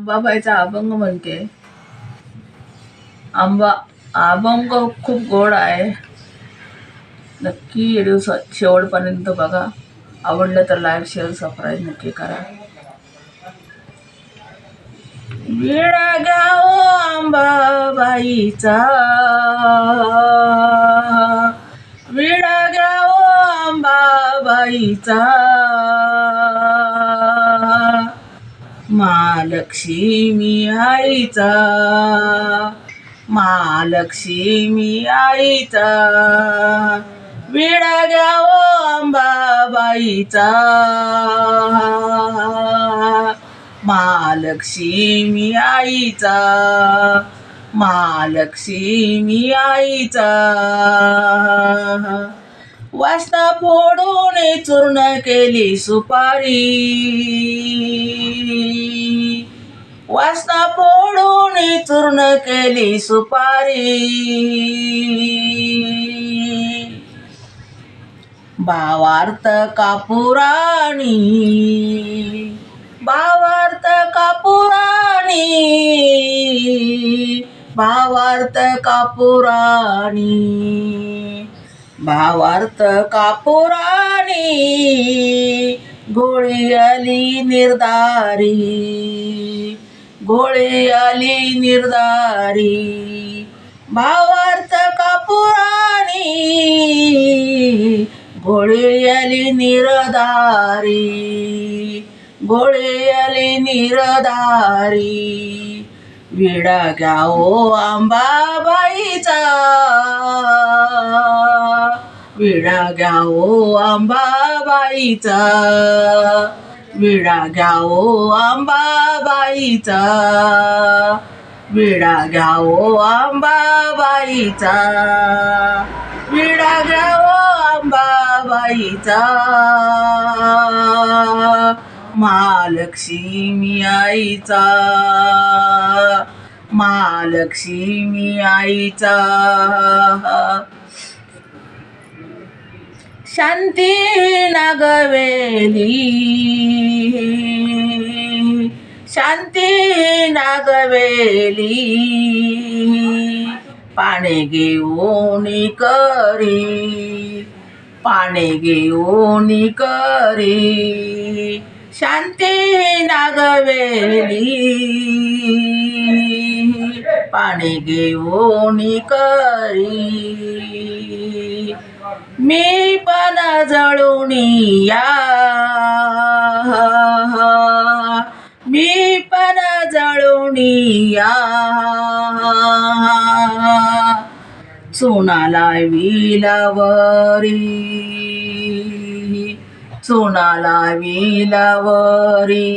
अंबाबाईचा अभंग म्हणते. आंबा अभंग खूप गोड आहे. नक्की व्हिडिओ स- शेवटपर्यंत बघा. आवडलं तर लाईक शेअर सबस्क्राईब नक्की करा. विडा गाव आंबाबाईचा. विडा घ्याओ आंबाबाईचा. महालक्ष्मी आईचा. महालक्ष्मी आईचा. विडा गाव अंबाबाईचा. महालक्ष्मी आईचा. महालक्ष्मी आईचा. वासना फोडून चूर्ण केली सुपारी. वासना फोडून चूर्ण केली सुपारी. भावार्थ कापुराणी भावार्थ कापुराणी भावार्थ कापुराणी. भावार्थ कापुराणी गोळी आली निर्धारी गोळी आली निर्धारी भावार्थ कापुराणी गोळी आली निरधारी गोळी आली निरधारी विडा घ्याओ आंबाबाईचा. विडा घ्याओ आंबाबाईचा. विडा घ्याओ आंबाबाईचा. विडा घ्याओ आंबाबाईचा. विडा घ्याओ आंबाबाईचा. महालक्ष्मी आईचा. महालक्ष्मी आईचा. शांती नागवेली. शांती नागवेली. पाने घेऊन करी. पाने घेऊन करी. शांती नागवेली. पाणी घेऊन करी. मी जळुणिया मी पण जळून चुनाला विलावरी चुनाला विलावरी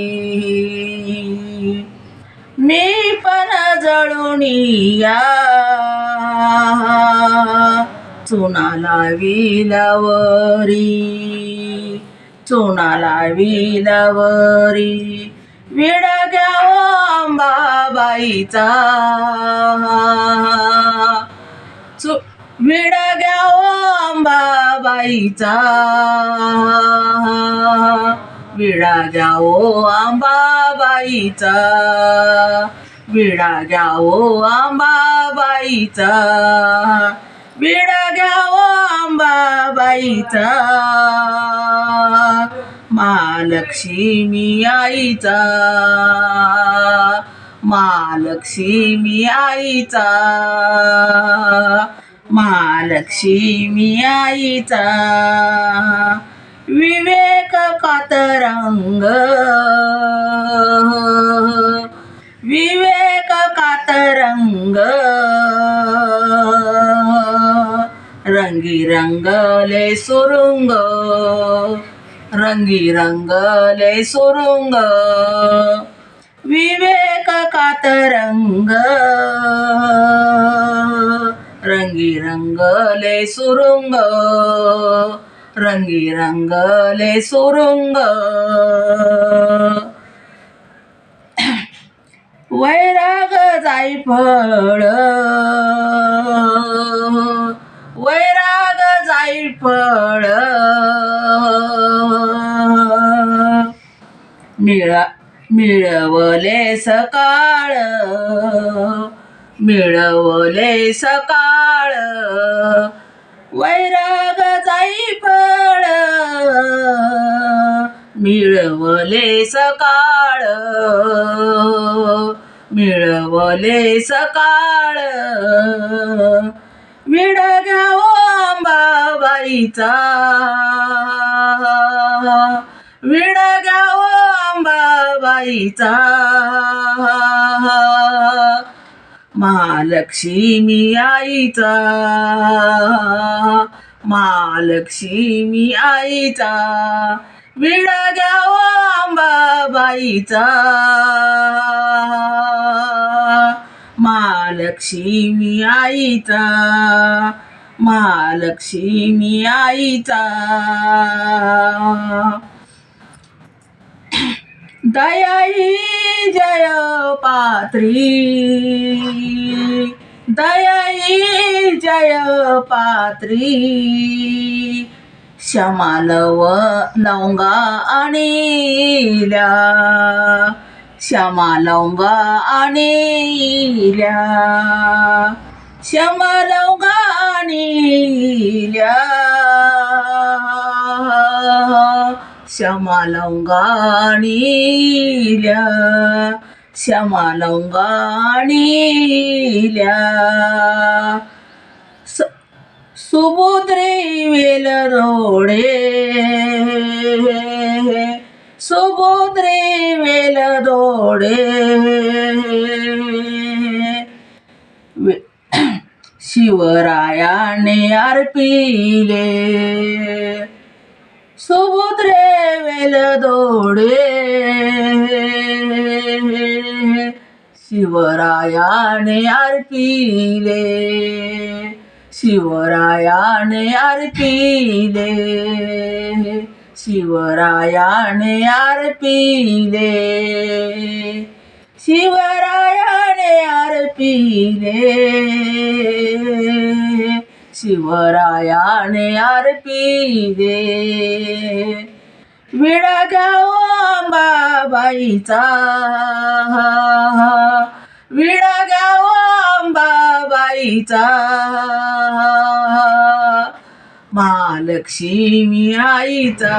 मी पण जळून चुनाला विलावरी चुनाला विलावरी विडा घ्याव अंबाबाईचा चु विडा घ्याव अंबाबाईचा विडा घ्याओ आंबाबाईचा. विडा घ्यावो आंबाबाईचा. विडा घ्याओ आंबाबाईचा महालक्ष्मी आईचा महालक्ष्मी आईचा महालक्ष्मी आईचा विवेक कातरंग. विवेक कातरंग. रंगी रंगले सुरुंग रंगी रंगले सुरुंग विवेक कातरंग रंगी रंगले सुरुंग रंगी रंगले सुरुंग. वैराग जायफळ मिळा मिळवले सकाळ. मिळवले सकाळ. वैराग जाई फळ. मिळवले सकाळ. मिळवले सकाळ. विड घ्यावो अंबाबाईचा अंबाबाईचा महालक्ष्मी आईचा. महालक्ष्मी आईचा. विडा घ्यावो अंबाबाईचा. महालक्ष्मी आईचा. महालक्ष्मी आईचा. दयाई जय पात्री। दयाई जय पात्री। शमालव लवंगा आणिल्या। क्षमा लवंगा आणिल्या। क्षमा लवंगा आणिल्या। श्यामा लवंगा आणिल्या श्यामा लवंगा स- वेल रोडे सुभद्रे वेल दोडे शिवरायाने अर्पिले सुभद्रे वेल दोडे. शिवरायाने अर्पिले शिवरायाने अर्पिले शिवरायाने अर्पिले शिवराया शिवरायाने अर्पिले विडा गाव अंबाबाईचा. विडा गाव अंबाबाईचा. महालक्ष्मी आईचा.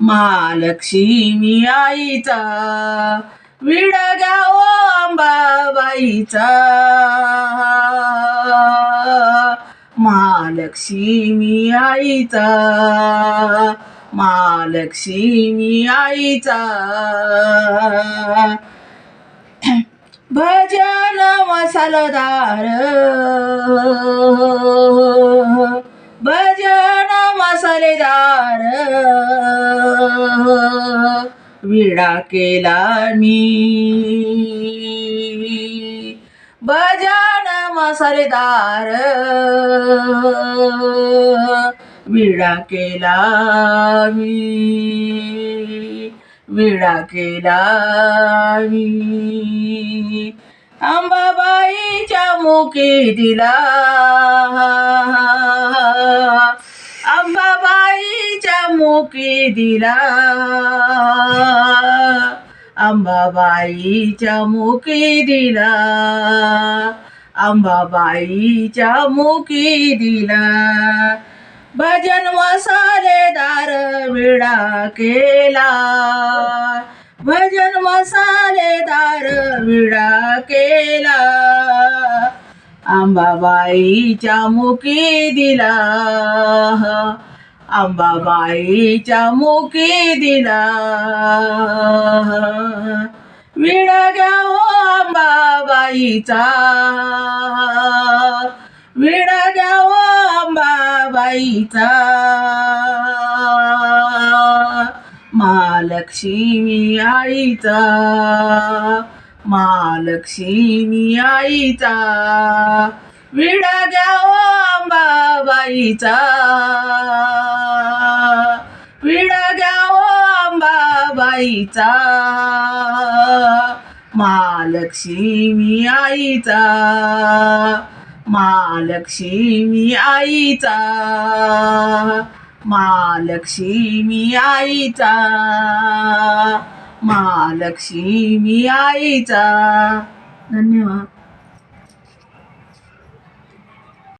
महालक्ष्मी आईचा. विडा ओ अंबाबाईचा. महालक्ष्मी आईचा. महालक्ष्मी आईचा. भजन मसालदार. भजन मसालेदार. विडा केला मी. भजन मसालेदार विडा केला मी. विडा केला मी. अंबाबाईच्या मुखी दिला. अंबा मुखी दिला अंबाबाईच्या मुखी दिला अंबाबाईच्या मुखी दिला भजन मसालेदार विडा केला. भजन मसालेदार विडा केला. अंबाबाईच्या मुकी दिला अंबाबाईच्या मुखी दिला. विडा गाव हो अंबाबाईचा विडा गाव हो अंबाबाईचा महालक्ष्मी आईचा. महालक्ष्मी आईचा. विडा गाव अंबाबाईचा. विडा गाव अंबाबाईचा. महालक्ष्मी आईचा. महालक्ष्मी आईचा. महालक्ष्मी आईचा. महालक्ष्मी आईचा. धन्यवाद.